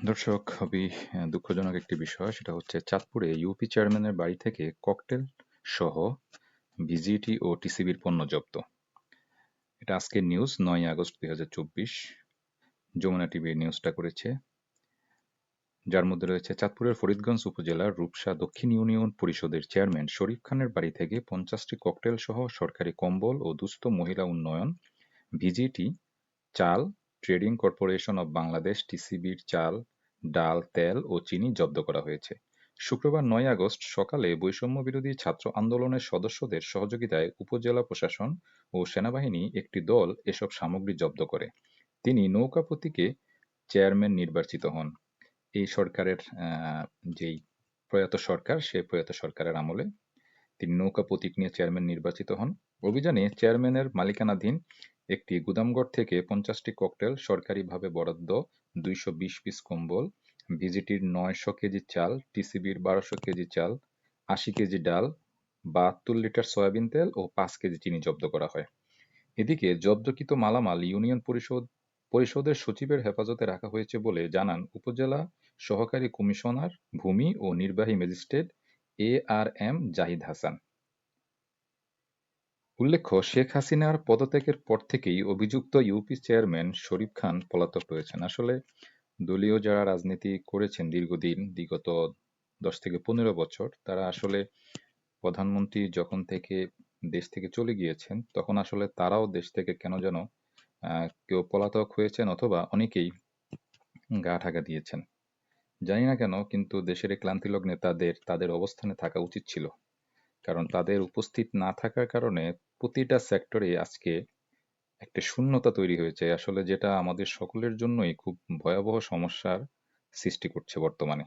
দর্শক, খুবই দুঃখজনক একটি বিষয়, সেটা হচ্ছে চাঁদপুরে ইউপি চেয়ারম্যানের বাড়ি থেকে ককটেল সহ ভিজিটি ও টিসিবির পণ্য জব্দ। এটা আজকের নিউজ নয় আগস্ট দুই হাজার চব্বিশ। যমুনা টিভি নিউজটা করেছে। যার মধ্যে রয়েছে চাঁদপুরের ফরিদগঞ্জ উপজেলার রূপসা দক্ষিণ ইউনিয়ন পরিষদের চেয়ারম্যান শরীফ খানের বাড়ি থেকে পঞ্চাশটি ককটেল সহ সরকারি কম্বল ও দুস্থ মহিলা উন্নয়ন, ভিজিটি, চাল ট্রেডিং কর্পোরেশন অব বাংলাদেশ টিসিবির চাল, ডাল, তেল ও চিনি জব্দ করা হয়েছে। শুক্রবার নয় আগস্ট সকালে বৈষম্য বিরোধী ছাত্র আন্দোলনের সদস্যদের সহযোগিতায় উপজেলা প্রশাসন ও সেনাবাহিনী একটি দল এসব সামগ্রী জব্দ করে। তিনি নৌকা প্রতীকে চেয়ারম্যান নির্বাচিত হন। এই সরকারের যেই প্রয়াত সরকার, সে প্রয়াত সরকারের আমলে তিনি নৌকা প্রতীক নিয়ে চেয়ারম্যান নির্বাচিত হন। অভিযানে চেয়ারম্যানের মালিকানাধীন একটি গুদামঘর থেকে পঞ্চাশটি ককটেল সরকারিভাবে বরাদ্দ, দুইশো বিশ পিস কম্বল, ভিজিটির নয়শো কেজি চাল, টিসিবির বারোশো কেজি চাল, আশি কেজি ডাল, বাহাত্তর লিটার সয়াবিন তেল ও পাঁচ কেজি চিনি জব্দ করা হয়। এদিকে জব্দকৃত মালামাল ইউনিয়ন পরিষদ পরিষদের সচিবের হেফাজতে রাখা হয়েছে বলে জানান উপজেলা সহকারী কমিশনার, ভূমি ও নির্বাহী magistrate A R M Zahid Hasan. উল্লেখ্য, শেখ হাসিনার পদত্যাগের পর থেকেই অভিযুক্ত ইউপি চেয়ারম্যান শরীফ খান পলাতক রয়েছেন। আসলে দলীয় যারা রাজনীতি করেছেন দীর্ঘদিন, বিগত দশ থেকে পনেরো বছর, তারা আসলে প্রধানমন্ত্রী যখন থেকে দেশ থেকে চলে গিয়েছেন, তখন আসলে তারাও দেশ থেকে কেন যেন কেউ পলাতক হয়েছেন অথবা অনেকেই গা ঢাকা দিয়েছেন। জানি না কেন, কিন্তু দেশের এই ক্লান্তি লগ্নে তাদের তাদের অবস্থানে থাকা উচিত ছিল। কারণ তাদের উপস্থিত না থাকার কারণে প্রতিটা সেক্টরে আজকে একটা শূন্যতা তৈরি হয়েছে। আসলে যেটা আমাদের সকলের জন্যই খুব ভয়াবহ সমস্যার সৃষ্টি করছে বর্তমানে।